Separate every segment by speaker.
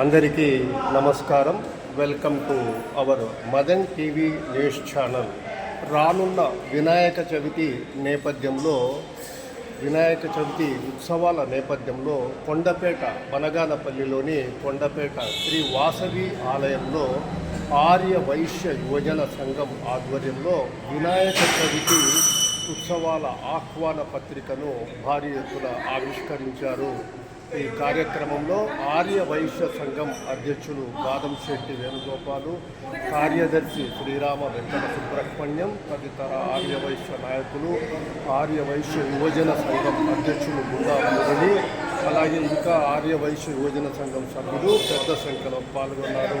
Speaker 1: అందరికీ నమస్కారం. Welcome to our Madan TV news channel. రానున్న వినాయక చవితి నేపథ్యంలో వినాయక చవితి ఉత్సవాల నేపథ్యంలో కొండపేట బనగానపల్లిలోని కొండపేట శ్రీ వాసవి ఆలయంలో ఆర్య వైశ్య యువజన సంఘం ఆధ్వర్యంలో వినాయక చవితి ఉత్సవాల ఆహ్వాన పత్రికను భారీ ఎత్తున ఆవిష్కరించారు. ఈ కార్యక్రమంలో ఆర్య వైశ్య సంఘం అధ్యక్షులు బాదంశెట్టి వేణుగోపాలు కార్యదర్శి శ్రీరామ వెంకట సుబ్రహ్మణ్యం తదితర ఆర్య వైశ్య నాయకులు ఆర్య వైశ్య యువజన సంఘం అధ్యక్షులు గుండా మురళి అలాగే ఇంకా ఆర్య వైశ్య యువజన సంఘం సభ్యులు పెద్ద సంఖ్యలో పాల్గొన్నారు.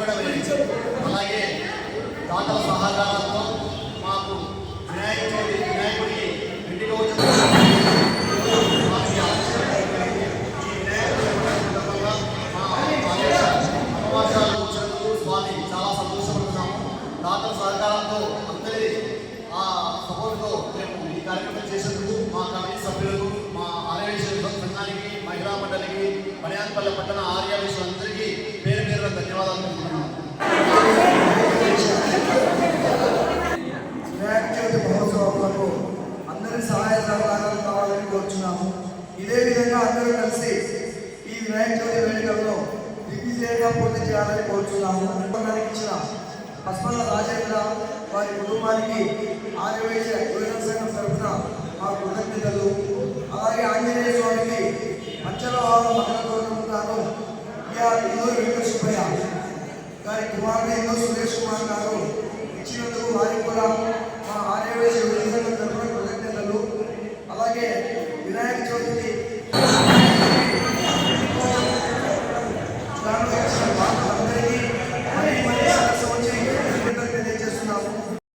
Speaker 2: కార్యక్రమాన్ని అలాగే దాతల సహకారంతో మాకు వినాయక చవితి వినాయకుడికి ఇంటికి వచ్చిన మాకు మా చాలా దాతల సహకారంతో అందరి ఆ సపోర్ట్తో మేము ఈ కార్యక్రమం చేసేందుకు మా కమిటీ సభ్యులకు మా ఆలయ సంఘానికి మహిళా మండలికి మణియాన్పల్లి పట్టణ
Speaker 3: ఇదే విధంగా అందరూ కలిసి ఈ వినాయక చవితి వేడుకలను దిగ్విజయంగా పూర్తి చేయాలని కోరుతున్నాము మనకి ఇచ్చిన పస్మల రాజేంద్ర వారి కుటుంబానికి ఆర్యవైశ్య యువజన సంఘం తరఫున మా కృతజ్ఞతలు. అలాగే ఆంజనేయ స్వామికి పంచలవారం మంగళతోను బిఆర్ ఇందూరు వెంకట సుబ్బయ్య గారి కుమారుడు ఎన్నో సురేష్ కుమార్ గారు ఇచ్చినందుకు వారికి కూడా